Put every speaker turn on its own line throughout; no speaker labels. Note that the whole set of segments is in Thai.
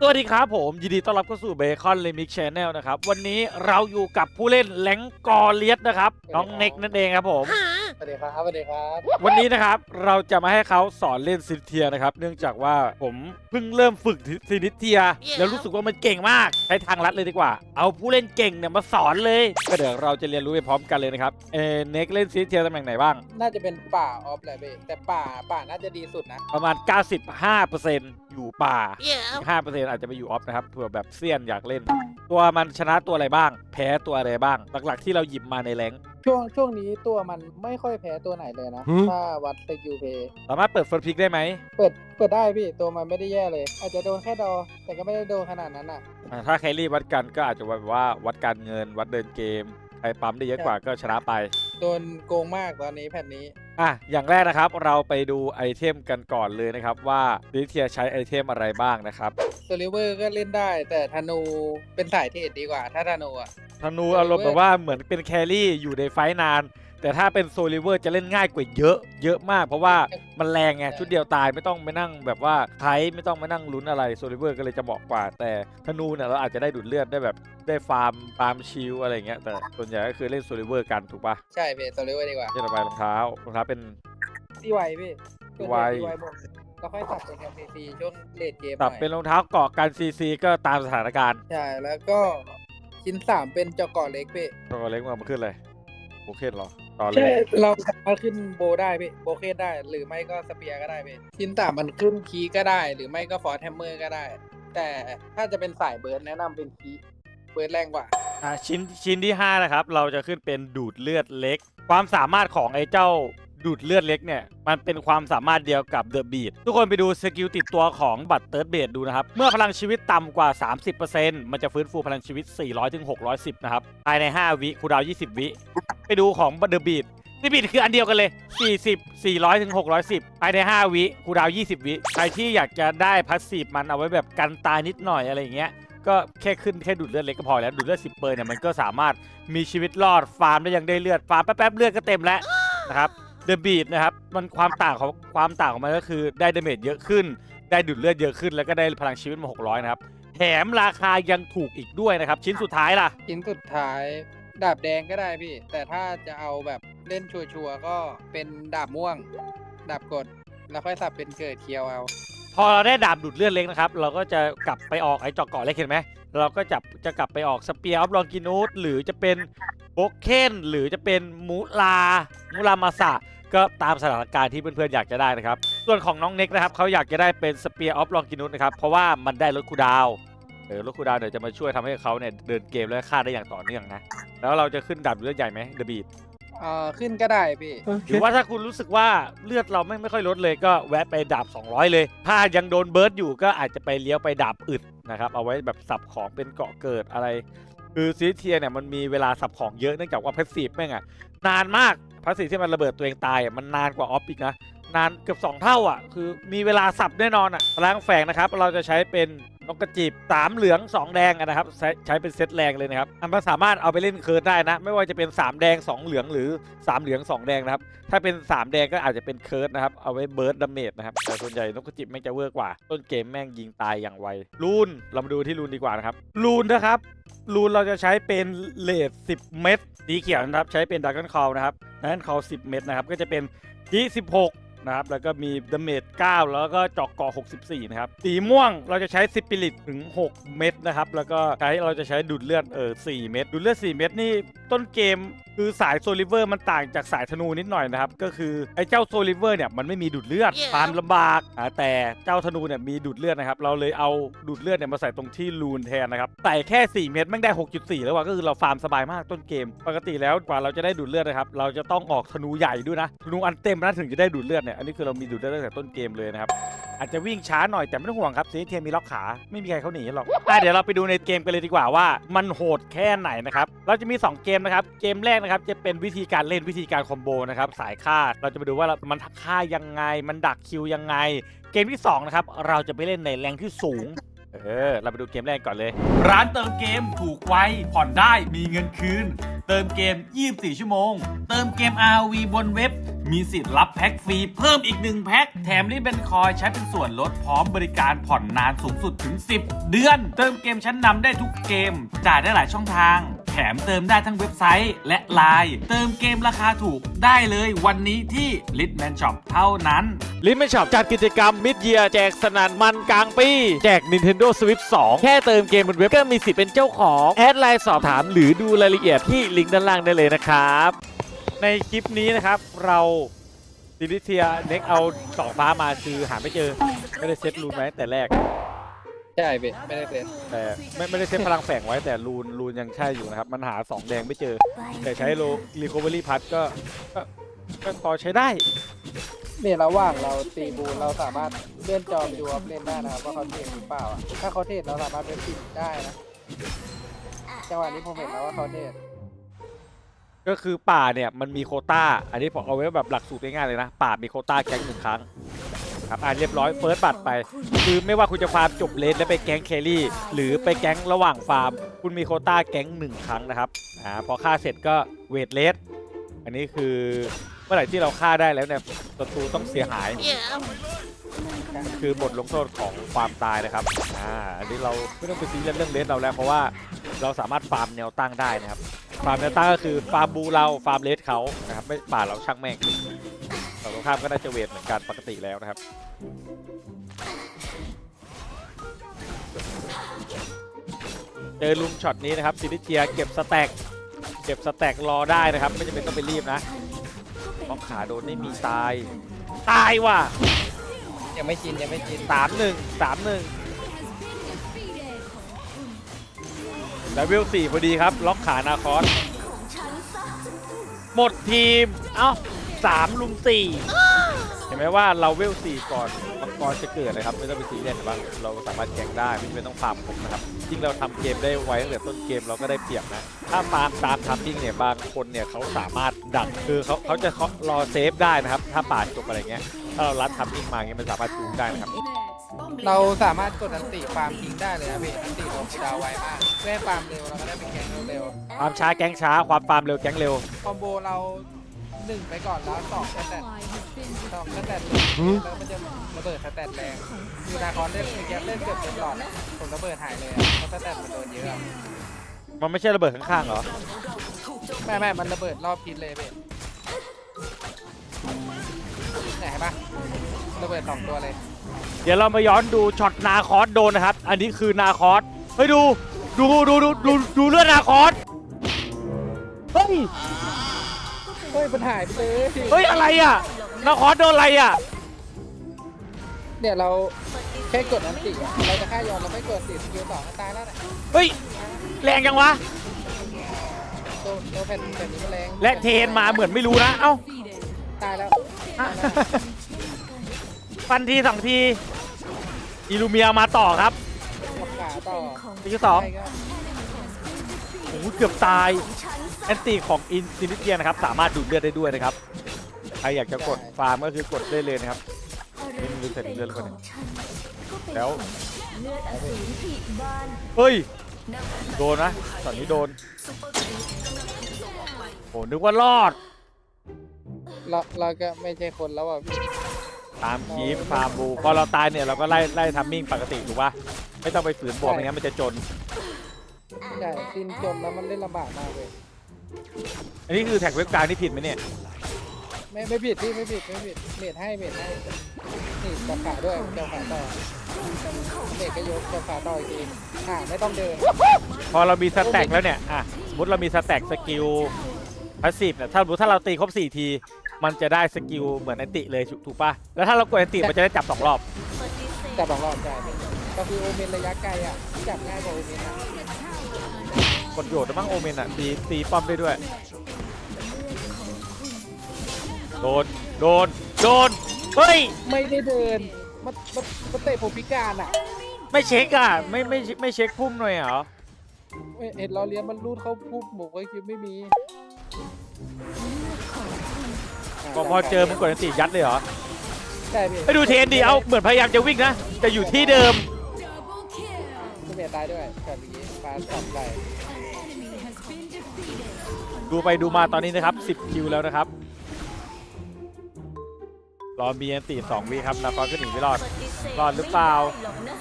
สวัสดีครับผมยินดีต้อนรับเข้าสู่เบคอนเลมิกชแนลนะครับ วันนี้เราอยู่กับผู้เล่นแหลงกอเลียสนะครับ น้องเน็กนั่นเองครับผม
ส วัสดีครับสวัสดีครับ
วันนี้นะครับเราจะมาให้เขาสอนเล่นซินิเทียนะครับ เนื่องจากว่าผมเพิ่งเริ่มฝึกซินิเทีย แล้วรู้สึกว่ามันเก่งมากใช้ทางลัดเลยดีกว่า เอาผู้เล่นเก่งเนี่ยมาสอนเลยก็เดี๋ยวเราจะเรียนรู้ไปพร้อมกันเลยนะครับเออเน็กเล่นซินิเทียตำแหน่งไหนบ้าง
น่าจะเป็นป่าออฟแหละเบแต่ป่าป่าน่าจะดีสุดนะ
ประมาณ 95%อยู่ป่า5%อาจจะไปอยู่ออฟนะครับเผื่อแบบเซียนอยากเล่น ตัวมันชนะตัวอะไรบ้าง แพ้ตัวอะไรบ้าง หลักๆที่เราหยิบมาในแรงค์
ช่วงช่วงนี้ตัวมันไม่ค่อยแพ้ตัวไหนเลยนะ
หืม
ถ้าวัดสกิลเพย์
สามารถเปิดเฟิร์สพิกได้ไหม
เปิดเปิดได้พี่ตัวมันไม่ได้แย่เลย อาจจะโดนแค่ดอ แต่ก็ไม่ได้โดนขนาดนั้นอะ
อ่าถ้าแครี่วัดกันก็อาจจะแบบว่าวัดการเงินวัดเดินเกมใครปั๊มได้เยอะกว่าก็ชนะไป
โดนโกงมากตอนนี้แผ่นนี้
อะ อย่างแรกนะครับ เราไปดูไอเทมกันก่อนเลยนะครับ ว่าลิเทียใช้ไอเทมอะไรบ้างนะครับ
โซลิเวอร์ก็เล่นได้ แต่ธนูเป็นสายเทรดดีกว่า ถ้าธนูอะ
ธนูอารมณ์แบบว่าเหมือนเป็นแครี่อยู่ในไฟท์นาน แต่ถ้าเป็นโซลิเวอร์จะเล่นง่ายกว่าเยอะเยอะมาก เพราะว่ามันแรงไงชุดเดียวตายไม่ต้องไปนั่งแบบว่าไทไม่ต้องมานั่งลุ้นอะไรโซลิเวอร์ก็เลยจะเหมาะกว่า แต่ธนูเนี่ยเราอาจจะได้ดูดเลือดได้แบบได้ฟาร์มฟาร์มชิลอะไรอย่างเงี้ยแต่ส่วนใหญ่ก็คือเล่นโซลิเวอร์กันถูกปะ
ใช่พี่โซลิเวอร์ดีกว่า
เล่นต่อไปรองเท้ารองเท้าเป็น
ตีไวพี่
ตีไว
ตีไวหมดแล้วค่อยตัดเป็นแคมเปซีช่วงเลดเกมห
ตับ
น่อย
เป็นรองเท้าเกาะกันซีซีก็ตามสถานการณ์
ใช่แล้วก็ชิ้นสามเป็นเจาะเกาะเล็กพี่
ตัวเล็กมาขึ้นเลย โอเคเหรอ ต่อเล
ใช่
ย
เราสามารถขึ้นโบได้พี่โบเคสได้ หรือไม่ก็สเปียร์ก็ได้พี่ชิ้นสามมันขึ้นคีย์ก็ได้ หรือไม่ก็ฟอร์แทมเมอร์ก็ได้ แต่ถ้าจะเป็นสายเบิร์ดแนะนำเป็นคีย์เบิร์ดแรงกว่า
อะชิ้นชิ้นที่ 5 นะครับ เราจะขึ้นเป็นดูดเลือดเล็ก ความสามารถของไอ้เจ้า ดูดเลือดเล็กเนี่ย มันเป็นความสามารถเดียวกับเดอะบี t ทุกคนไปดูสกิลติดตัวของบัตรเติร์ดเบดดูนะครับ เมื่อพลังชีวิตต่ำกว่า 30%มันจะฟื้นฟูพลังชีวิต 400ถึง610 นะครับ ภายใน 5 วิคูลดาว 20 วิ ไปดูของเดอะบี t เดอะบี t คืออันเดียวกันเลย 40 400ถึง610 ภายใน 5 วิคูลดาว 20 วิ ใครที่อยากจะได้พัสซีฟมันเอาไว้แบบกันตายนิดหน่อยอะไรอย่างเงี้ย ก็แค่ขึ้นแค่ดูดเลือดเล็กก็พอแล้ว ดูดเลือด 10 เปอร์เนี่ยมันก็สามารถมีชีวิตรอดฟาร์มได้ยังได้เลือด ฟาร์มแป๊บๆเลือดก็เต็มแล้วนะครับ เดอะบีดนะครับมันความต่างของความต่างของมันก็คือได้ดาเมจเยอะขึ้น ได้ดูดเลือดเยอะขึ้น แล้วก็ได้พลังชีวิตมา600นะครับแถมราคายังถูกอีกด้วยนะครับ ชิ้นสุดท้ายล่ะ
ชิ้นสุดท้ายดาบแดงก็ได้พี่ แต่ถ้าจะเอาแบบเล่นชัวร์ๆก็เป็นดาบม่วง ดาบกด แล้วค่อยสับเป็นเกิดเคียวเอา
พอเราได้ดาบดูดเลือดเล็กนะครับ เราก็จะกลับไปออกไอ้เจอกเกาะเล็กเห็นไหมเราก็จับจะกลับไปออกสเปียร์ออฟลองกินูสหรือจะเป็นโบเคนหรือจะเป็นมูลามูลามาสะ ก็ตามสถานการณ์ที่เพื่อนๆอยากจะได้นะครับ ส่วนของน้องเน็กนะครับเขาอยากจะได้เป็นสเปียร์ออฟลองกินูสนะครับเพราะว่ามันได้ลดคูลดาวน์เออลดคูลดาวน์เดี๋ยวจะมาช่วยทำให้เขาเนี่ยเดินเกมและฆ่าได้อย่างต่อเนื่องนะแล้วเราจะขึ้นดาบดูดเลือดใหญ่ไหมเดอะบีด
เอ่อขึ้นก็ได้พี่
หรือว่าถ้าคุณรู้สึกว่าเลือดเราไม่ไม่ค่อยลดเลยก็แวะไปดาบ200 เลย ถ้ายังโดนเบิร์ดอยู่ก็อาจจะไปเลี้ยวไปดาบอึดนะครับเอาไว้แบบสับของเป็นเกาะเกิดอะไร คือซีเทียเนี่ยมันมีเวลาสับของเยอะเนื่องจากว่าพาสซีฟแม่งอะนานมาก พาสซีฟที่มันระเบิดตัวเองตายมันนานกว่าออฟอีกนะนานเกือบ 2 เท่าอะคือมีเวลาสับแน่นอนอะพลังแฝงนะครับ เราจะใช้เป็น นกกระจิบสามเหลือง2แดงนะครับใช้ใช้เป็นเซตแรงเลยนะครับอันมันสามารถเอาไปเล่นเคิร์ดได้นะ ไม่ว่าจะเป็น3แดง2เหลืองหรือ3เหลือง2แดงนะครับถ้าเป็น3แดงก็อาจจะเป็นเคิร์ดนะครับเอาไว้เบิร์ดดาเมจนะครับแต่ส่วนใหญ่นกกระจิบแม่งจะเวอร์กว่า ต้นเกมแม่งยิงตายอย่างไวรูนเรามาดูที่รูนดีกว่านะครับรูนนะครับรูนเราจะใช้เป็นเลด10 เม็ดสีเขียวนะครับใช้เป็นดักกันคอลนะครับดักกันคอล10 เม็ดนะครับก็จะเป็นที่16 นะครับแล้วก็มีดาเมจ9แล้วก็เจอกเกาะ64 นะครับ สีม่วงเราจะใช้สปิริตถึง 6 เม็ดนะครับ แล้วก็ใช้เราจะใช้ดูดเลือดเออ4เม็ดดูดเลือด 4 เม็ดนี่ต้นเกมคือสายโซลิเวอร์มันต่างจากสายธนูนิดหน่อยนะครับ ก็คือไอ้เจ้าโซลิเวอร์เนี่ยมันไม่มีดูดเลือด
Yeah.
ฟาร์มลำบากอ่าแต่เจ้าธนูเนี่ยมีดูดเลือดนะครับ เราเลยเอาดูดเลือดเนี่ยมาใส่ตรงที่รูนแทนนะครับใส่แค่ 4 เม็ดแม่งได้ 6.4 แล้วว่ะก็คือเราฟาร์มสบายมากต้นเกม ปกติแล้วกว่าเราจะได้ดูดเลือดนะครับเราจะต้องออกธนูใหญ่ด้วยนะธนูอันเต็มนะถึงจะได้ดูดเลือดเนี่ยอันนี้คือเรามีดูได้ตั้งแต่ต้นเกมเลยนะครับ อาจจะวิ่งช้าหน่อยแต่ไม่ต้องห่วงครับซีเทียมีล็อกขาไม่มีใครเขาหนีหรอกอะเดี๋ยวเราไปดูในเกมกันเลยดีกว่าว่ามันโหดแค่ไหนนะครับ เราจะมี 2 เกมนะครับ เกมแรกนะครับจะเป็นวิธีการเล่นวิธีการคอมโบนะครับสายฆ่า เราจะไปดูว่าเรามันฆ่ายังไง มันดักคิวยังไง เกมที่สองนะครับเราจะไปเล่นในแรงที่สูง เออ เราไปดูเกมแรกก่อนเลย
ร้านเติมเกมถูกไวผ่อนได้มีเงินคืน เติมเกม 24 ชั่วโมง เติมเกม RV บนเว็บ มีสิทธิ์รับแพ็คฟรีเพิ่มอีก 1 แพ็ค แถมรีบเป็นคอยใช้เป็นส่วนลดพร้อมบริการผ่อนนานสูงสุดถึง 10 เดือน เติมเกมชั้นนำได้ทุกเกม จ่ายได้หลายช่องทาง แถมเติมได้ทั้งเว็บไซต์และไลน์เติมเกมราคาถูกได้เลยวันนี้ที่ Litman Shop เท่านั้น
ลิมไม่ชอบจัดกิจกรรมมิดเยียแจกสนั่นมันกลางปี แจก Nintendo Switch 2 แค่เติมเกมบนเว็บก็มีสิทธิ์เป็นเจ้าของ แอดไลน์สอบถามหรือดูรายละเอียดที่ลิงก์ด้านล่างได้เลยนะครับ ในคลิปนี้นะครับเราซิลิเทียเน็กเอาสองฟ้ามาคือหาไม่เจอ ไม่ได้เซตรูนไว้แต่แรก
ใช่พี่ไม่ได้เซ็น
แต่ไม่ไม่ได้เซตพลังแฝงไว้แต่รูนรูนยังใช่อยู่นะครับ มันหา2แดงไม่เจอ แต่ใช้โลรีคอเวอรี่พัทก็ก็ก็พอใช้ได้
เนี่ยระหว่างเราตีบูเราสามารถเลื่อนจอไปดูอัพเล่นได้นะครับว่าเขาเทรดหรือเปล่าอะถ้าเขาเทรดเราสามารถเป็นปิดได้นะจังหวะนี้ผมเห็นแล้วว่าเขาเทรด
ก็คือป่าเนี่ยมันมีโควต้า อันนี้ผมเอาไว้แบบหลักสูตรง่ายๆเลยนะ ป่ามีโควต้าแก๊งหนึ่งครั้ง ครับอ่านเรียบร้อยเฟิร์สบัตรไป คือไม่ว่าคุณจะฟาร์มจบเลนแล้วไปแก๊งแครี่ หรือไปแก๊งระหว่างฟาร์ม คุณมีโคต้าแก๊งหนึ่งครั้งนะครับอ่าพอฆ่าเสร็จก็เวทเลสอันนี้คือเมื่อไหร่ที่เราฆ่าได้แล้วเนี่ยศัตรูต้องเสียหาย คือบทลงโทษของความตายนะครับอ่าอันนี้เราไม่ต้องไปซีเรียสเรื่องเลสเราแล้วเพราะว่าเราสามารถฟาร์มแนวตั้งได้นะครับฟาร์มแนวตั้งก็คือฟาร์มบูเราฟาร์มเลสเขานะครับไม่ป่าเราช่างแม่งฝั่งตรงข้ามก็น่าจะเวทเหมือนกันปกติแล้วนะครับ เจอลุมช็อตนี้นะครับซิลิเจียเก็บสแต็กเก็บสแต็กรอได้นะครับ ไม่จำเป็นต้องไปรีบนะเพราะขาโดนไม่มีตาย ตายว่ะ
ยังไม่ชินยังไม่ชิน
สามหนึ่งสามหนึ่งแล้ววิลสี่พอดีครับ ล็อกขานาคอสหมดทีม เอ้าสามลุมสี่ ห็นไหมว่าเราเวลสี่ก่อนมังกรจะเกิดเลยครับ ไม่ต้องไปซีเรียสนะครับเราสามารถแข่งได้ไม่จำเป็นต้องฟาร์มผมนะครับจริงเราทำเกมได้ไวตั้งแต่ต้นเกมเราก็ได้เปรียบนะ ถ้าฟาร์มตามทัมมิ่งเนี่ยบางคนเนี่ยเขาสามารถดักคือเขาเขาจะรอเซฟได้นะครับ ถ้าป่าดจบอะไรเงี้ยถ้าเรารัดทัมมิ่งมาเงี้ยมันสามารถจูงได้นะครับ
เราสามารถกดอันติฟาร์มทิ้งได้เลยนะพี่อันติโดนคูลดาวน์ไวมากเพื่อให้ฟาร์มเร็วเราก็ได้เป็นแกงเร็ว
ความช้าแก๊งช้าความฟาร์มเร็วแก๊งเร็ว
ๆคอมโบเรา หนึ่งไปก่อนแล้วสองสแตทสองสแตทแล้วมันจะระเบิดสแตทแรงคือนาคอนเล่นคือแกเล่นเกือบเต็มหลอดอะผมระเบิดหายเลยอะเพราะสแตทมันโดนเยอะอะ
มันไม่ใช่ระเบิดข้างๆเหรอ
ไม่ไม่มันระเบิดรอบทิศเลยเว้ยไหนเห็นปะระเบิดสองตัวเลย
เดี๋ยวเรามาย้อนดูช็อตนาคอสโดนนะครับ อันนี้คือนาคอสเฮ้ยดู ดูดูดูดูดูเลือดนาคอสเฮ้ย
เฮ้ยมันหายไปเลย
เฮ้ยอะไรอะนาคอสโดนอะไรอะ
เนี่ยเราแค่กดอันติอะเราจะฆ่ายอนเราไม่กดติดสกิลสองก็ตายแล้วนะ
เฮ้ยแรงจังวะ
ตัวตัวแผ่นแผ่นนี้มันแรง
และเทนมาเหมือนไม่รู้นะเอ้า
ตายแล้ว
อะฟันทีสองทีอิลูเมียมาต่อครับ
หมดขาต่อ
ทีที่สอง
ใช่ครับ
โอ้โหเกือบตาย แอนตี้ของอินซินิเทียนะครับ สามารถดูดเลือดได้ด้วยนะครับ ใครอยากจะกดฟาร์มก็คือกดได้เลยนะครับ นี่มันรู้สึกเลือดแล้วเนี่ยแล้ว
เลือดอสูรผีบาน
เฮ้ย โดนนะ ตอนนี้โดนโอ้นึกว่ารอด
เราเราก็ไม่ใช่คนแล้วอะพี่
ตามคีฟฟาร์มบูพอเราตายเนี่ยเราก็ไล่ไล่ทัมมิ่งปกติถูกป่ะไม่ต้องไปฝืนบวกไม่งั้นมันจะจน
ใช่สิ้นจนแล้วมันเล่นลำบากมากเลย
อันนี้คือแท็กเว็บกลางที่ผิดไหมเนี่ย
ไม่ไม่ผิดพี่ไม่ผิดไม่ผิดเมดให้เมดให้นี่จับขาด้วยจับขาต่อเมดก็ยกจับขาต่ออีกทีอ่าไม่ต้องเดิน
พอเรามีสแต็กแล้วเนี่ย อะ สมมติเรามีสแต็กสกิลพาสซีฟเนี่ยถ้าสมมติถ้าเราตีครบ 4 ที มันจะได้สกิลเหมือนแอนติเลยถูกป่ะ แล้วถ้าเรากดแอนติมันจะได้จับ 2 รอบ
ปฏิเสธ
จับสองรอบใช่ก็คือโอเมนระยะไกลอะจับง่ายกว่าโอเมนอะ
กดโยดมั้งโอเมนอะตีตีป้อมได้ด้วย โดน โดน โดน เฮ้ย
ไม่ได้เดินมันมันมันเตะผมพิการอะ
ไม่เช็คอะ ไม่ไม่ไม่เช็คพุ่มหน่อยเหรอ
เห็นเราเลี้ยงมันรูดเข้าปุ๊บบอกว่าคิดไม่มี
พอพอเจอมันกดแอนติยัดเลยเหรอ
ใช่พี่
ไปดูเทรนดีเอาเหมือนพยายามจะวิ่งนะ แต่อยู่ที่เดิม
ก็เมียตายด้วยแบบนี้ปลาสองไหล
ดูไปดูมาตอนนี้นะครับ 10 คิวแล้วนะครับ รอมีอันตีสองวิครับนาคอนก็หนีไม่รอด
ปฏิเสธ
รอดหรือเปล่า
ไม่ได้หรอกนะ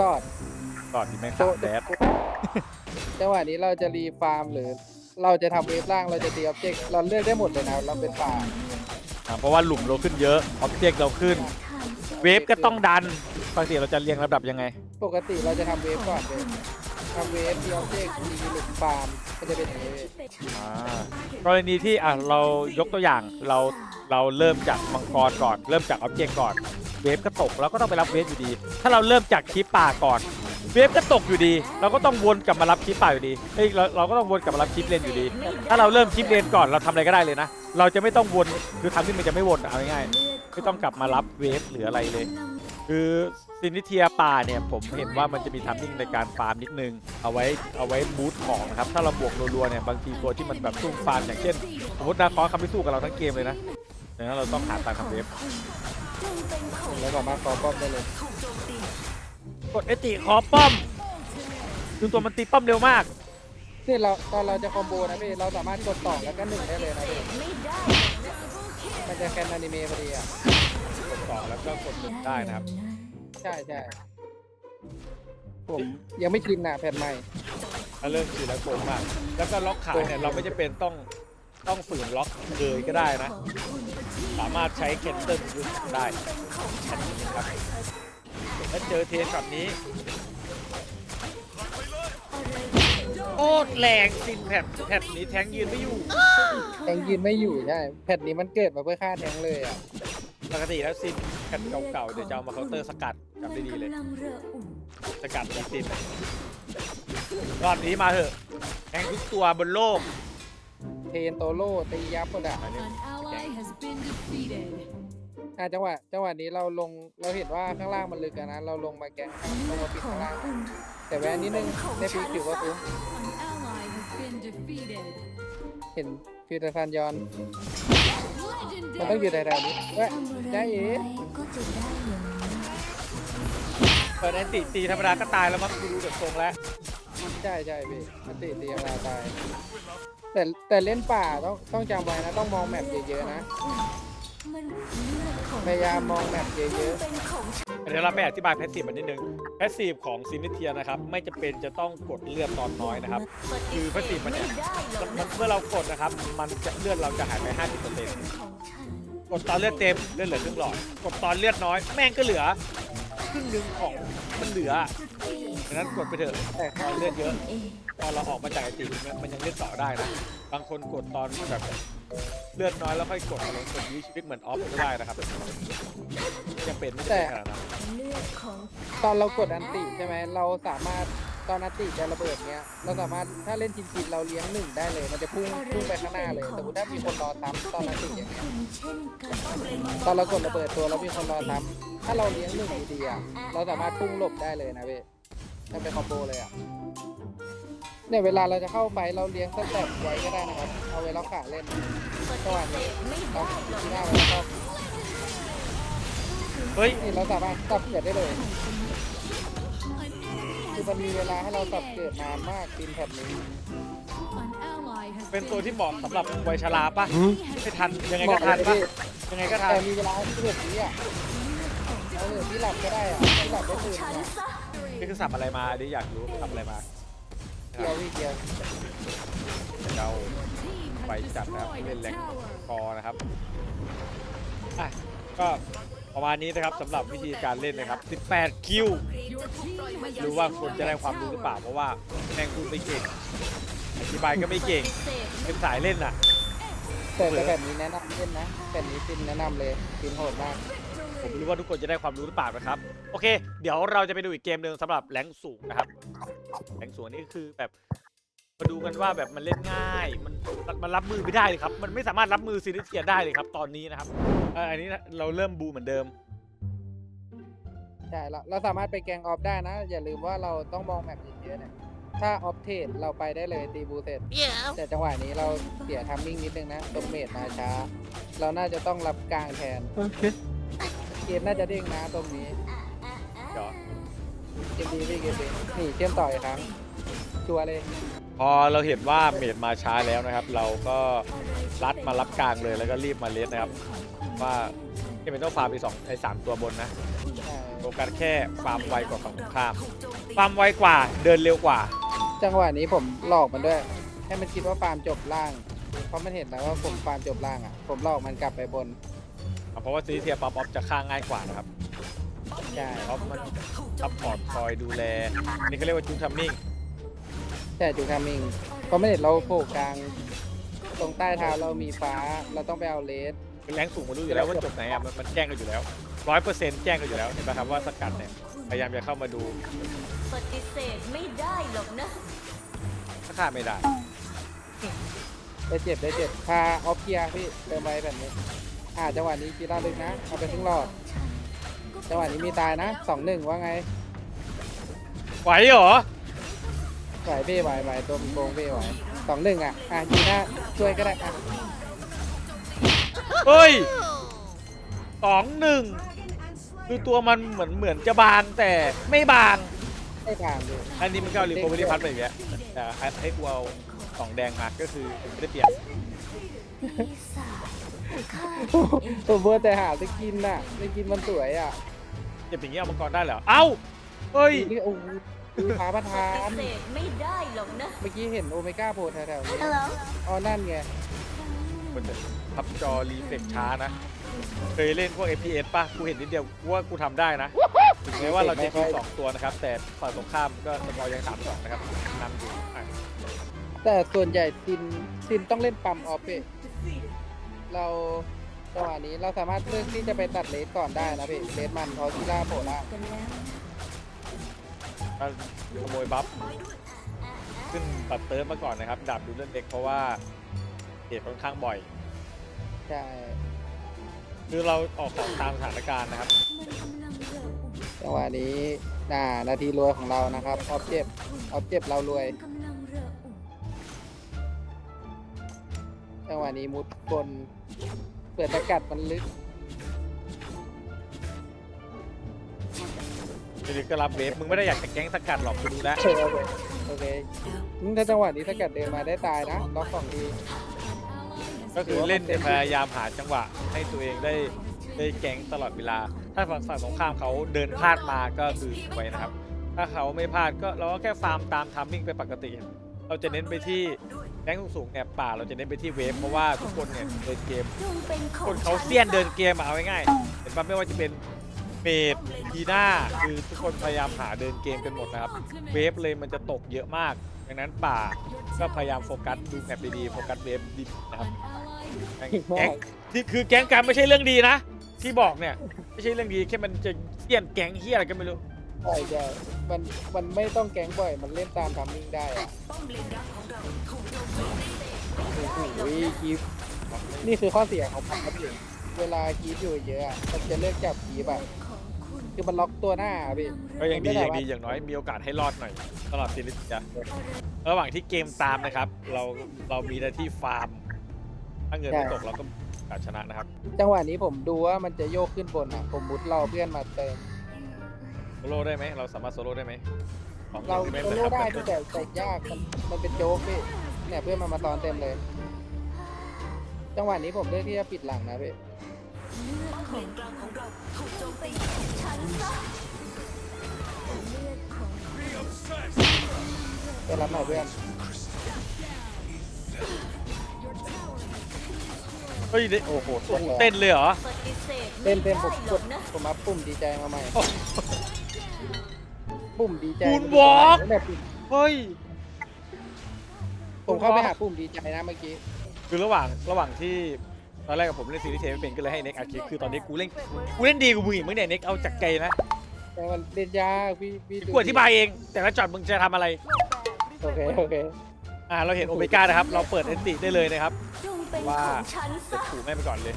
รอด
รอดที่แม่งสามแดด
จังหวะนี้เราจะรีฟาร์มหรือ เราจะทำเวฟล่างเราจะตีออบเจกต์เราเลือกได้หมดเลยนะเราเป็นป่า
อ่าเพราะว่าหลุมเราขึ้นเยอะออบเจกต์เราขึ้น เวฟก็ต้องดันปกติเราจะเรียงลำดับยังไง
ปกติเราจะทำเวฟก่อนเลย ทำเวฟตีออบเจกต์ตีหลุมฟาร์มก็จะเป็นอย่างนี้เว้ย
อ่ากรณีที่อะเรายกตัวอย่างเราเราเริ่มจากมังกรก่อน เริ่มจากออบเจกต์ก่อน เวฟก็ตกเราก็ต้องไปรับเวฟอยู่ดี ถ้าเราเริ่มจากคลิปป่าก่อน เวฟก็ตกอยู่ดี เราก็ต้องวนกลับมารับคลิปป่าอยู่ดีเฮ้ยเราเราก็ต้องวนกลับมารับคลิปเลนอยู่ดี ถ้าเราเริ่มคลิปเลนก่อนเราทำอะไรก็ได้เลยนะ เราจะไม่ต้องวนคือทำที่มันจะไม่วนอะเอาง่ายๆไม่ต้องกลับมารับเวฟหรืออะไรเลย คือซินิเทียป่าเนี่ยผมเห็นว่ามันจะมีทัมมิ่งในการฟาร์มนิดนึง เอาไว้เอาไว้บูทของนะครับ ถ้าเราบวกรัวๆเนี่ยบางทีตัวที่มันแบบสู้ฟาร์มอย่างเช่นสมมตินาคอสคำไม่สู้กับเราทั้งเกมเลยนะดังนั้นเราต้องหาทางทำเวฟ
แล้วก็มาขอป้อมได้เลย
กดเอติขอป้อมคือตัวมันตีป้อมเร็วมาก
นี่เราตอนเราจะคอมโบนะพี่เราสามารถกดต่อแล้วก็หนึ่งได้เลยนะพี่
ไม่ได้
มันจะแคนอนิเมะพอดีอะ
กดต่อแล้วก็กดหนึ่งได้นะครับ
ใช่ใช่ผมยังไม่ชินนะแผ่นใหม่
ถ้าเริ่มชินแล้วโกงมาก แล้วก็ล็อกขาเนี่ยเราไม่จำเป็นต้องต้องฝืนล็อกเลยก็ได้นะ สามารถใช้เคนเซิลยูสได้แค่นี้ครับแล้วเจอเทนแบบนี้ ตรแรงซินแพดแพดนี้แทงยืนไม่อยู่
แทงยืนไม่อยู่ใช่แผ่นนี้มันเกิดมาเพื่อฆ่าแทงเลยอะ
ปกติแล้วซินแพดเก่าๆเดี๋ยวจะเอามาเคาน์เตอร์สกัดจำได้ดีเลย
กำลังระอุ
สกัดมีซินรอบนี้มาเถอะแทงทุกตัวบนโลก
เทนโตโร่ตียับหมดอะ
อันนี้
An ally has been defeated.
อะจังหวะจังหวะนี้เราลงเราเห็นว่าข้างล่างมันลึกอะนะเราลงมาแกงข้างลงมาปิดข้างล่าง แต่แวนนิดนึงได้ปีคิวก็คุ้ม
An ally has been defeated.
เห็นฟิวเตอร์ซันยอนมันต้องอยู่
Legendary.
แถวๆนี้เว้ยได้เอ๋
ก็จะได้อย่างนี้
เปิดแอนติตีธรรมดาก็ตายแล้วมั้งดูดูจากทรงแล้ว
ใช่ใช่พี่มันติตีเวลาตายแต่แต่เล่นป่าต้องต้องจำไว้นะต้องมองแมปเยอะๆนะ
มันเลือดของ
พยายามมองแมปเยอะ
เป็นของฉัน
เดี๋ยวเราไปอธิบายแพสซีฟมันนิดนึงแพสซีฟของซินิเทียนะครับไม่จำเป็นจะต้องกดเลือดตอนน้อยนะครับคือพระสิทธิ์มันเนี่ย
ไม่ได้หรอก
มัน
นะ
เมื่อเรากดนะครับ มันจะเลือดเราจะหายไป50%
ของฉัน
กดตอนเลือดเต็มเลือดเหลือครึ่งหลอด กดตอนเลือดน้อยแม่งก็เหลือ ครึ่งหนึ่งของมันเหลือดังนั้ นั้นกดไปเถอะ
แต่
ตอนเลือดเยอะตอนเราออกมาจากไอติมมันยังเล่นต่อได้นะบางคนกดตอนแบบเลือดน้อยแล้วค่อยกดอะไรกดยื้อชีวิตเหมือนออฟก็ได้นะครับจำเป็นไม่จำเป็นขนาดนั้น
เลือดของ
ตอนเรากดอันติใช่ไหมเราสามารถตอนอันติจะระเบิดเนี้ยเราสามารถถ้าเล่นชินๆเราเลี้ยงหนึ่งได้เลย มันจะพุ่งพุ่งไปข้างหน้าเลยสมมติถ้ามีคนรอซ้ำตอนอันติอย่างเงี้ย
เช่นกัน
ตอนเรากดระเบิดตัวแล้วมีคนรอซ้ำถ้าเราเลี้ยงหนึ่งดีๆอะเราสามารถพุ่งหลบได้เลยนะเว้ย ถ้าเป็นคอมโบเลยอะเนี่ยเวลาเราจะเข้าไปเราเลี้ยงสเต็ปไว้ก็ได้นะครับ เอาไว้ล็อกขาเล่นจังหวะนี้
ไม่
ล็
ได้
อก
หรอก
ที่หน้า
นะ
ไว้แล้วก็
เฮ้ย
นี่เราสามารถสับเกิดได้เลยคือมันมีเวลาให้เราสับเกิดนานมากปีนแผ่นนี้
An ally has
เป็น
been
ตัวที่เหมาะสำหรับวัยชราปะ
defeated.
ไม่ทันยังไง
เห
ก็
มาะ
ทัน
เลย
ปะ
พี่
ยังไงก็ทัน
แต่มีเวลาให้ที่เหลือนี้อะเอาเหลือที่หลับก็ได้อะที่หลับได้คืน
ฉั น
เนี่ย
ซะ
นี่คือสับอะไรมาอันนี้อยากรู้สับอะไรมา
เกียวพี่เกียว
เรา
Team
ไป
has
จัดนะครับ
destroyed
เล่น
a
แรง
tower.
คอนะครับอะก็ประมาณนี้นะครับสำหรับวิธีการเล่นนะครับ 18 คิว
Your team has
รู้ว่าคนจะได้ความรู้หรือเปล่าเพราะว่าแมงคุณไม่เก่งอธิบายก็ไม่เก่ง
เสพ
เป็นสายเล่นอะ
แต่แต่แบบนี้แนะนำเล่นนะแบบนี้ฟินแนะนำเลยฟินโหดมาก
ผมไม่รู้ว่าทุกคนจะได้ความรู้หรือเปล่านะครับ โอเค เดี๋ยวเราจะไปดูอีกเกมหนึ่งสำหรับแรงสูงนะครับแรงสูงนี่ก็คือแบบมาดูกันว่าแบบมันเล่นง่ายมันมันมันรับมือไม่ได้เลยครับ มันไม่สามารถรับมือซีนิเทียได้เลยครับ ตอนนี้นะครับเอ่ออันนี้เราเริ่มบูเหมือนเดิม
ใช่เราเราสามารถไปแกงออฟได้นะ อย่าลืมว่าเราต้องมองแมปเยอะๆเนี่ยถ้าออฟเทรดเราไปได้เลยตีบูเสร็จ แต่จังหวะนี้เราเสียทัมมิ่งนิดนึงนะตรงเมดมาช้า เราน่าจะต้องรับกลางแทน
โอเค
เกมน่าจะเด้งนะตรงนี้
เดี๋ยว
เกมดีพี่เกมดีนี่เชื่อมต่ออีกครั้ง ชัวร์เลย
พอเราเห็นว่าเมดมาช้าแล้วนะครับ เราก็รัดมารับกลางเลยแล้วก็รีบมาเลสนะครับ ว่าที่เป็นต้องฟาร์มไปสองไอ้สามตัวบนนะ
ใช่
โฟกัสแค่ฟาร์มไวกว่าฝั่งตรงข้ามฟาร์มไวกว่าเดินเร็วกว่า
จังหวะนี้ผมหลอกมันด้วย ให้มันคิดว่าฟาร์มจบล่าง เพราะมันเห็นแล้วว่าผมฟาร์มจบล่างอะ ผมหลอกมันกลับไปบน
เพราะว่าซีเทียป๊อปออฟจะฆ่าง่ายกว่านะครับ
ใช่
เพราะมันซัพพอร์ตคอยดูแล นี่ก็เรียกว่าจูทัมมิ่ง
ใช่จูทามิงเพราะมันเห็นเราโผล่กลาง ตรงใต้เท้าเรามีฟ้าเราต้องไปเอาเลส
คือแรงสูงมันรู้อยู่แล้วว่าจบไหนอะมันมันแจ้งกันอยู่แล้วร้อยเปอร์เซ็นต์แจ้งกันอยู่แล้วเห็นไหมครับว่าสกัดเนี่ยพยายามจะเข้ามาดู
ปฏิเสธไม่ได้หรอกนะ
ถ้าฆ่าไม่ได้
ได้เจ็บได้เจ็บพาออฟเกียร์พี่เติมไปแบบนี้ อ่าจังหวะนี้กีฬาลึกนะ เอาไปครึ่งหลอด จังหวะนี้มีตายนะสองหนึ่งว่าไง
ไหวเหรอ
ไหวพี่ไหวไหวตัวมีโกงพี่ไหวสองหนึ่งอะ อะยีน่าช่วยก็ได้อะ
เฮ้ยสองหนึ่งคือตัวมันเหมือนเหมือนจะบางแต่ไม่บาง
ให้ทางดู
อันนี้มันก็เอารีโคเวอรี่พัทไปอีกแล้วแต่ให้กูเอาสองแดงมาก็คือไม่ได้เปลี่ยน
ปีศาจข้า
ผมเพื่อแต่หาสกินน่ะสกินมันสวยอะ
เก็บอย่างนี้เอามังกรได้เหรอ เอ้าเฮ้ย
นี่โอ้โหคือพาประธา
ป
น
ฏิเสธไม่ได้หรอกนะ
เมื่อกี้เห็นโอเมก้าโผล่แถวๆนี้
ฮัลโหล
อ๋อนั่นไง
มันจะทับจอรีเฟกช้านะ เคยเล่นพวก FPS ป่ะ กูเห็นนิดเดียวกูว่ากูทำได้นะ ถึงแม้ว่าเราจะคิวสองตัวนะครับ แต่ฝั่งตรงข้ามก็สกอร์ยังสามสองนะครับนำอยู่อะ
แต่ส่วนใหญ่ซินซินต้องเล่นปั๊มออฟพี่ เราจังหวะนี้เราสามารถเลือกที่จะไปตัดเลสก่อนได้นะพี่เลสมันเพราะกีฬาโผล่ล่าง
กันแล้ว
ก็ขโมยบัฟขึ้นตัดเติร์ฟมาก่อนนะครับดับดูเล่นเด็กเพราะว่าเหตุค่อนข้างบ่อย
ใช่
คือเราออกของตามสถานการณ์นะครับ
มันกำลังระอุ
จังหวะนี้น่านาทีรวยของเรานะครับออฟเจ็บออฟเจ็บเรารวย
ก
จังหวะนี้มุดบนเปิดสกัดมันลึก
ทีนี้ก็รับเวฟมึงไม่ได้อยากจะแก๊งสกัดหรอกกูดูแล้ว
โอเคโอเคโอเคอืมถ้าจังหวะนี้สกัดเดินมาได้ตายนะล็อกสองที
ก็คือเล่นเนี่ยพยายามหาจังหวะให้ตัวเองได้ได้แก๊งตลอดเวลา ถ้าฝั่งฝั่งตรงข้ามเขาเดินพลาดมาก็คือไว้นะครับ ถ้าเขาไม่พลาดก็เราก็แค่ฟาร์มตามทัมมิ่งไปปกติ เราจะเน้นไปที่แก๊งสูงๆเนี่ยป่าเราจะเน้นไปที่เวฟเพราะว่าทุกคนเนี่ยเดินเกม
จงเป็นข
ค
อง
นเขาเซียนเดินเกมอะเอาง่ายๆเห็นปะไม่ว่าจะเป็นเมดดีน่าคือทุกคนพยายามหาเดินเกมกันหมดนะครับ เวฟเลยมันจะตกเยอะมาก ดังนั้นป่าก็พยายามโฟกัสดูแมปดีๆโฟกัสเวฟดีนะครับแก๊งแก๊งที่คือแก๊งกันไม่ใช่เรื่องดีนะ ที่บอกเนี่ยไม่ใช่เรื่องดีแค่มันจะเซียนแก๊งเฮียอะไรก็ไม่รู้
ใช่ใช่มันมันไม่ต้องแก๊งบ่อย มันเล่นตามทัมมิ่งได้อะโอ้โหคีฟนี่คือข้อเสียของผมครับพี่เวลาคีฟอยู่เยอะอะมันจะเลือกจับคีฟอะ
ของคุณ
คือมันล็อกตัวหน้าอะพี่
ก็ยังดียังดีอย่างน้อยมีโอกาสให้รอดหน่อยตลอดซีรีส์จ้ะระหว่างที่เกมตามนะครับ เราเรามีหน้าที่ฟาร์ม ถ้าเงินไม่ตกเราก็โอกาสชนะนะครับ
จังหวะนี้ผมดูว่ามันจะโยกขึ้นบนอะผมมุดรอเพื่อนมาเติม
โซโล่ได้ไหมเราสามารถโซโล่ได้ไหมของ
เรา
ไม่
โซ
เหมือน
โล่
ครับ
ได้พี่แต่แต่ยากมันมันเป็นโจ๊กพี่เนี่ยเพื่อนมันมาตอนเต็มเลย จังหวะนี้ผมเลือกที่จะปิดหลังนะพี่
เลือดของเราถูกโจมตีฉันซะเลือดของ
ไปรับหน่อยเพื่อน
เฮ้ยเดโอ้โหโอ้โหเต้นเลยเหรอ
ปฏิเสธ
เต้
ไม่
นเต้น
ได้
ผม
หร
ก
อ
ด
กนะ
ผมมาปุ่มดีใจมาใหม่
โอ้
ปุ่มดีใจ
คุณวอล์ก
ตั้งแต่ปุ่ม
เฮ้ย
ผมเข้าไปหาปุ่มดีใจนะเมื่อกี้
คือระหว่างระหว่างที่ตอนแรกกับผมเล่นซีรีส์เทไม่เป็นก็เลยให้เน็กอัดคลิปคือตอนนี้กูเล่นกูเล่นดีกูมึงอีกมึงเนี่ยเน็กเอาจากใจนะ
แต่มันเล่นยากพี่พี่ดู
กูอธิบายเอง แต่ละจอดมึงจะทำอะไร
โอเคโอเค
อ่าเราเห็นโอเมก้านะครับ เราเปิดเอนติได้เลยนะครับ
จงเป็น
ว่า
ของฉัน
จะ
ซะ
ขู่แม่งไปก่อนเลย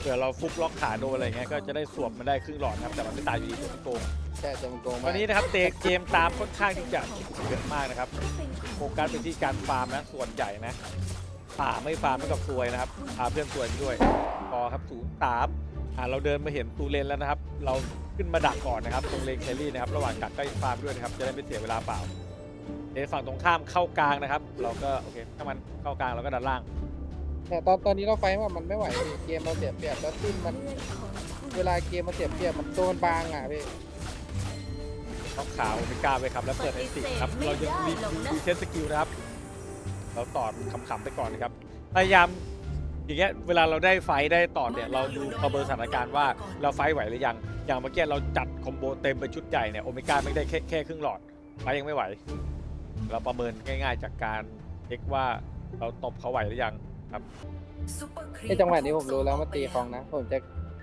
เผื่อเราฟุกล็อกขาโดนอะไรเงี้ยก็จะได้สวมมันได้ครึ่งหลอดนะครับแต่มันไม่ตายอยู่ดีตัวมันโกง
แต่จะมันโกง
ต
มา
อนนี้นะครับเตะเกมตามค่อนข้างที่จะเยอะมากนะครับโฟกัสไปที่การฟาร์มนะส่วนใหญ่นะป่าไม่ฟาร์มไม่กับซวยนะครับพาเพื่อนซวยไปด้วยพอครับศูนย์สามอ่าเราเดินมาเห็นตูเลนแล้วนะครับ เราขึ้นมาดักก่อนนะครับตรงเลนแคลรี่นะครับระหว่างดักก็ฟาร์มด้วยนะครับจะได้ไม่เสียเวลาเปล่าเดนฝั่งตรงข้ามเข้ากลางนะครับ เราก็โอเคถ้ามันเข้ากลางเราก็ดันล่าง
แต่ตอนตอนนี้เราไฟว่ามันไม่ไหวพี่เกมเราเสียเปรียบแล้วซินมัน
เว
ลาเกมมันเสียเปรียบมันตัวมันบางอะพี่
ต้องขาวโอเมก้าไปครับ แล้วเปิดไอติครับ เรายังรีรีเซ็ตสกิลนะครับ เราตอดขำๆไปก่อนนะครับ พยายามอย่างเงี้ยเวลาเราได้ไฟได้ต่อเนี่ยเราดูประเมินสถานการณ์ว่าเราไฟไหวหรือยัง อย่างเมื่อกี้เราจัดคอมโบเต็มไปชุดใหญ่เนี่ยโอเมก้าไม่ได้แค่แค่ครึ่งหลอดไฟยังไม่ไหว เราประเมินง่าย ๆ จากการเช็คว่าเราตบเขาไหวหรือยัง ครับ
ในจังหวะนี้ผมรู้แล้วมันตีของนะ ผมจะ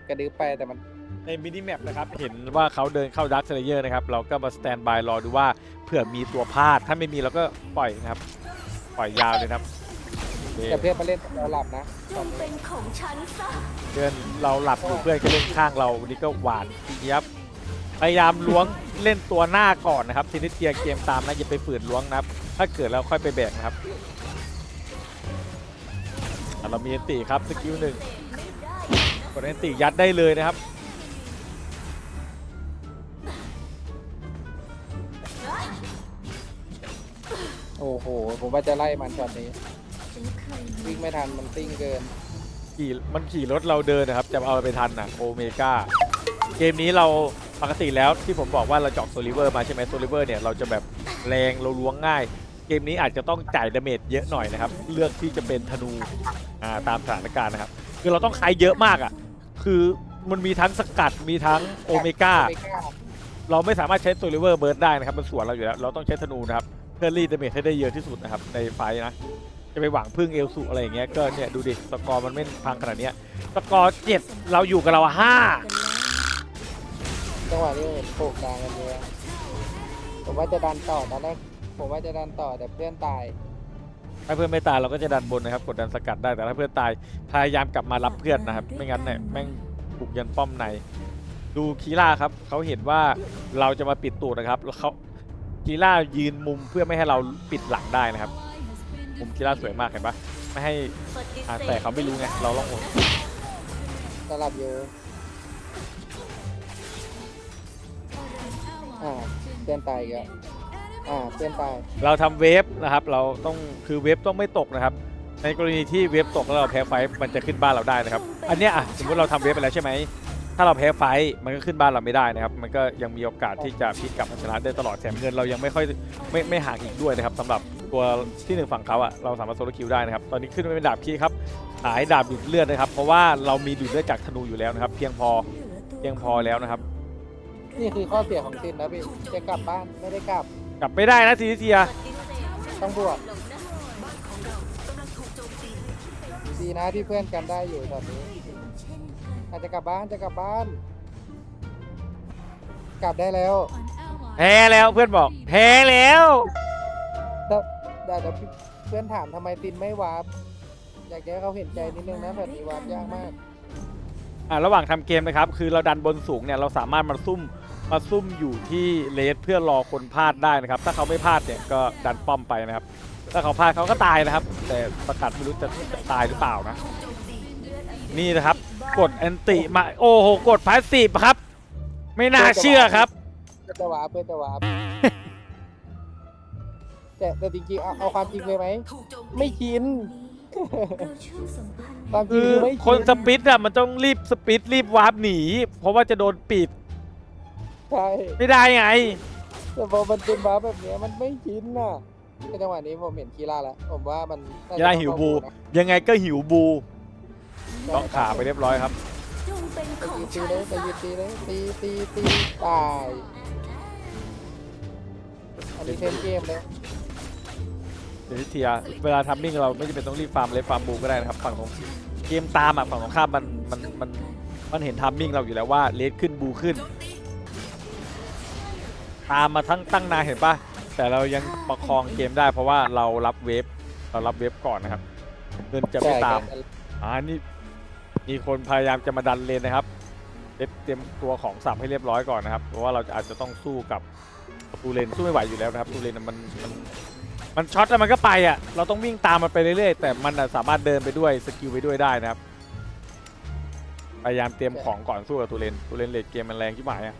กระดึ๊บไปแต่มัน
ในมินิแมปนะครับ เห็นว่าเขาเดินเข้าดักเซเลเยอร์นะครับ เราก็มาสแตนบายรอดูว่าเผื่อมีตัวพลาด ถ้าไม่มีเราก็ปล่อยนะครับ ปล่อยยาวเลยนะครับโอเค
แต่เพื่อนมาเล่นเราหลับนะ
จงเป็นของฉันซะ
เพื่อนเราหลับอยู่เพื่อนก็เล่นข้างเราวันนี้ก็หวานเยียบพยายามล้วงเล่นตัวหน้าก่อนนะครับทีนี้เทียร์เกมตามนะอย่าไปฝืนล้วงนะครับ ถ้าเกิดเราค่อยไปแบกนะครับอะ เรามีอันติครับสกิลหนึ่งกดอันติยัดได้เลยนะครับ
โอ้โห ผมว่าจะไล่มันช็อตนี้
ฉันเคยมี
วิ่งไม่ทันมันซิ่งเกิน
ขี่มันขี่รถเราเดินนะครับ จะเอาไปทันนะโอเมก้าเกมนี้เราปกติแล้วที่ผมบอกว่าเราเจอกโซลิเวอร์มาใช่ไหมโซลิเวอร์เนี่ยเราจะแบบแรงเราล้วงง่าย เกมนี้อาจจะต้องจ่ายดาเมจเยอะหน่อยนะครับ เลือกที่จะเป็นธนูอ่าตามสถานการณ์นะครับ คือเราต้องใช้เยอะมากอะ คือมันมีทั้งสกัดมีทั้งโอเมก้า
เรา
ไม่สามารถใช้โซลิเวอร์เบิร์ดได้นะครับ มันสวนเราอยู่แล้ว เราต้องใช้ธนูนะครับ เพื่อรีดดาเมจให้ได้เยอะที่สุดนะครับ ในไฟนะ จะไปหวังพึ่งเอลสุอะไรอย่างเงี้ย ก็เนี่ยดูดิ สกอร์มันไม่พังขนาดเนี้ย สกอร์เจ็ดเราอยู่กับเราห้า
จังหวะนี้โผล่กลางกันเยอะผมว่าจะดันต่อตอนแรก ผมว่าจะดันต่อแต่เพื่อนตาย
ถ้าเพื่อนไม่ตายเราก็จะดันบนนะครับ กดดันสกัดได้แต่ถ้าเพื่อนตายพยายามกลับมารับเพื่อนนะครับ ไม่งั้นเนี่ยแม่งบุกยันป้อมใน ดูคีล่าครับเขาเห็นว่าเราจะมาปิดตูดนะครับแล้วเขาคีล่ายืนมุมเพื่อไม่ให้เราปิดหลังได้นะครับ มุมคีล่าสวยมากเห็นปะไม่ให้
ปฏิ
อ่า
เสธ
แต่เขาไม่รู้ไงเราต้องอด
สลับอยู่อ่าเพื่อนตายอีกแล้ว อ่าเพื่อนตาย
เราทำเวฟนะครับ เราต้องคือเวฟต้องไม่ตกนะครับ ในกรณีที่เวฟตกแล้วเราแพ้ไฟท์มันจะขึ้นบ้านเราได้นะครับ อันเนี้ยอะสมมติเราทำเวฟไปแล้วใช่ไหม ถ้าเราแพ้ไฟท์มันก็ขึ้นบ้านเราไม่ได้นะครับ มันก็ยังมีโอกาสที่จะพลิกกลับมาชนะได้ตลอดแถมเงินเรายังไม่ค่อยไม่ไม่ห่างอีกด้วยนะครับสำหรับตัวที่หนึ่งฝั่งเขาอะเราสามารถโซโลคิวได้นะครับ ตอนนี้ขึ้นมาเป็นดาบคีครับหายดาบดูดเลือดนะครับ เพราะว่าเรามีดูดเลือดจากธนูอยู่แล้วนะครับ เพียงพอ
เหลือตัว
เพียงพอแล้วนะครับ
นี่คือข้อเสียของซินนะพี่จะกลับบ้านไม่ได้กลับ
กลับไม่ได้นะซีเซีย
ปฏิเสธ
ต้องบวก
ลงนะ
ดีนะที่เพื่อนกันได้อยู่ตอนนี้
เช่นกัน
อาจจะกลับบ้านจะกลับบ้าน กลับได้แล้ว
แพ้แล้วเพื่อนบอกแพ้แล้ว
แต่แต่เดี๋ยวเพื่อนถามทำไมตินไม่วาร์ปอยากจะให้เขาเห็นใจนิดนึงนะแบบนี้วาร์ปยากมาก
อ่าระหว่างทำเกมนะครับ คือเราดันบนสูงเนี่ยเราสามารถมาซุ่ม มาซุ่มอยู่ที่เลสเพื่อรอคนพลาดได้นะครับ ถ้าเขาไม่พลาดเนี่ยก็ดันป้อมไปนะครับ ถ้าเขาพลาดเขาก็ตายนะครับ แต่ประกัดไม่รู้จะจะตายหรือเปล่านะ นี่นะครับ กดแอนติมาโอ้โหกดพาสซีฟครับ ไม่น่าเชื่อครับ
เพื่อนจะวาร์ปเพื่อนจะวาร์ปแต่แต่จริงๆเอาเอาความจริงเลยไหม ไม่ชิน
เราเชื่อมสัมพันธ์
ความจริ
คื
ง
อ
คือไม่
คน
ชิน
สปิดอะมันต้องรีบสปิดรีบวาร์ปหนี เพราะว่าจะโดนปิด
ใช่
ไม่ได้ไง
แต่พอมันเป็นวาร์ปแบบเนี้ยมันไม่ชินน่ะในจังหวะนี้ผมเห็นคีร่าแล้ว ผมว่ามันน่จะ
คีร่าหิวบู
นะ
ยังไงก็หิวบูล็อกขาไปเรียบร้อยครับ
จงเป็น
ไป
ของ
ยืนตี
ฉัน
เลยไป
ซะ
ยืนตีเลยตีตีตีตายอันนี้เทนเกมเลย
เดี๋ยวเทียเวลาทัมมิ่งเราไม่จำเป็นต้องรีบฟาร์มเลยฟาร์มบูก็ได้นะครับฝั่งตรงเกมตามอะฝั่งตรงข้ามมันมันมันมันเห็นทัมมิ่งเราอยู่แล้วว่าเลสขึ้นบูขึ้นตามมาทั้งตั้งนานเห็นปะแต่เรายังประคองเกมได้เพราะว่าเรารับเวฟเรารับเวฟก่อนนะครับเงินจะไม่ตาม
ใช่
อ่านี่มีคนพยายามจะมาดันเลนนะครับเลสเตรียมตัวของสับให้เรียบร้อยก่อนนะครับเพราะว่าเราจะอาจจะต้องสู้กับตูเลนสู้ไม่ไหวอยู่แล้วนะครับตูเลนน่ะมันมันมันช็อตแล้วมันก็ไปอะเราต้องวิ่งตามมันไปเรื่อยๆ แต่มันน่ะสามารถเดินไปด้วยสกิลไปด้วยได้นะครับพยายามเตรียมของก่อนสู้กับตูเลนตูเลนเลดเกมมันแรงที่หมายอะ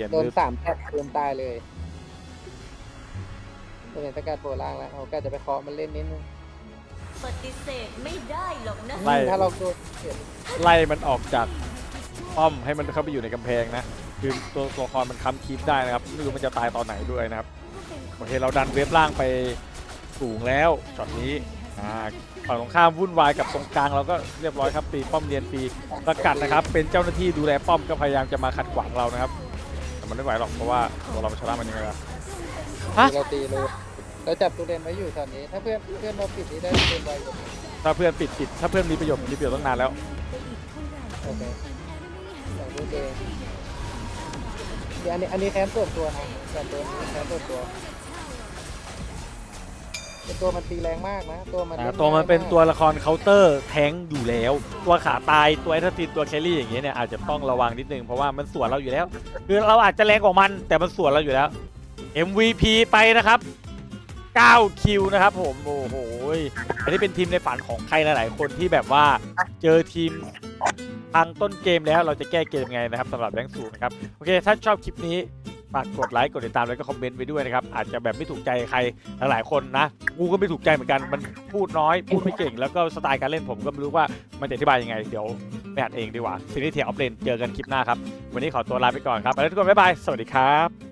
เขียน
โดน
มือ
สามแท็บเติมตายเลยตัวเห็นสกัดโผล่ล่างแล้วเขาก็จะไปเคาะมันเล่นนิดนึง
ปฏิเสธไม่ได้หรอกนะ
ไล่
ถ้าเราโดนเห็น
ไล่มันออกจากป้อมให้มันเข้าไปอยู่ในกำแพงนะ คือตัวตัวละครมันค้ำคีบได้นะครับไม่รู้มันจะตายตอนไหนด้วยนะครับ โอเคเราดันเว็บล่างไปสูงแล้วช็อตนี้อ่าฝั่งตรงข้ามวุ่นวายกับตรงกลางเราก็เรียบร้อยครับตีป้อมเรียนตีสกัดนะครับ เป็นเจ้าหน้าที่ดูแลป้อมก็พยายามจะมาขัดขวางเรานะครับแต่ มันไม่ไหวหรอกเพราะว่าตัวเราชนะมันยังไงล่ะฮะ
เราตีเลยเราจับตูเรนไว้อยู่ตอนนี้ ถ้าเพื่อนเพื่อนเราปิดนี้ได้ตูเรนไวกว่านี้
ถ้าเพื่อนปิดปิดถ้าเพื่อนมีประโยชน์มีประโยชน์ตั้งนานแล้ว
โอเคแต่ตูเรนเดี๋ยวอันนี้อันนี้แทนส่วนตัวนะแต่ตัวนี้แทนส่วนตัว เป็นตัวมันตีแรงมากนะ ตัวมัน
อ่า
ล่
ตัวมันเป็น
ง่ายาก
ตัวละครเคาน์เตอร์แทงค์อยู่แล้ว ตัวขาตายตัวแอตตินตัวแครี่อย่างเงี้ยเนี่ยอาจจะต้องระวังนิดนึงเพราะว่ามันสวนเราอยู่แล้ว คือเราอาจจะแรงกว่ามัน แต่มันสวนเราอยู่แล้ว MVP ไปนะครับ9คิวนะครับผมโอ้โหอันนี้เป็นทีมในฝันของใครหลายๆคนที่แบบว่าเจอทีมทางต้นเกมแล้วเราจะแก้เกมยังไงนะครับสำหรับแบงค์สูงนะครับโอเคถ้าชอบคลิปนี้ ฝากกดไลค์กดติดตามแล้วก็คอมเมนต์ไว้ด้วยนะครับ อาจจะแบบไม่ถูกใจใครหลายๆคนนะ กูก็ไม่ถูกใจเหมือนกัน มันพูดน้อย พูดไม่เก่ง แล้วก็สไตล์การเล่นผมก็ไม่รู้ว่ามันจะอธิบายยังไง เดี๋ยวไปอ่านเองดีกว่าซีรีส์เทียออฟเลนเจอกันคลิปหน้าครับ วันนี้ขอตัวลาไปก่อนครับไปแล้วทุกคนบ๊ายบาย สวัสดีครับ